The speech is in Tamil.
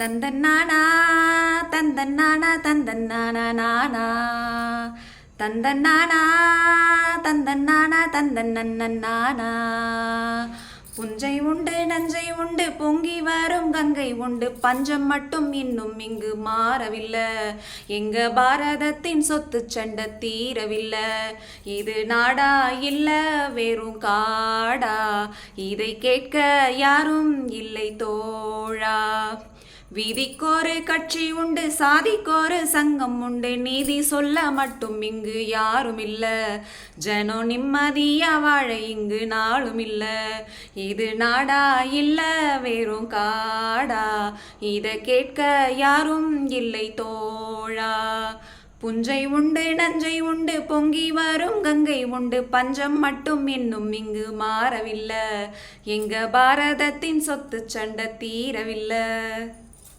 தந்தன்னானா தந்தன்னானா தந்தன்னானா நானா. தந்தன்னானா தந்தன்னானா தந்தன்னானா புஞ்சை உண்டு நஞ்சை உண்டு பொங்கி வரும் கங்கை உண்டு. பஞ்சம் மட்டும் இன்னும் இங்கு மாறவில்லை. எங்க பாரதத்தின் சொத்து சண்டை தீரவில்லை. இது நாடா இல்ல வெறும் காடா. இதை கேட்க யாரும் இல்லை தோ வீதிக்கோரு கட்சி உண்டு சாதிக்கோரு சங்கம் உண்டு. நீதி சொல்ல மட்டும் இங்கு யாரும் இல்ல. ஜனம் நிம்மதியா வாழ இங்கு நாளும் இல்ல. இது நாடா இல்ல வெறும் காடா. இத கேட்க யாரும் இல்லை தோழா. புஞ்சை உண்டு நஞ்சை உண்டு பொங்கி வரும் கங்கை உண்டு. பஞ்சம் மட்டும் இன்னும் இங்கு மாறவில்லை. எங்க பாரதத்தின் சொத்து சண்டை தீரவில்லை.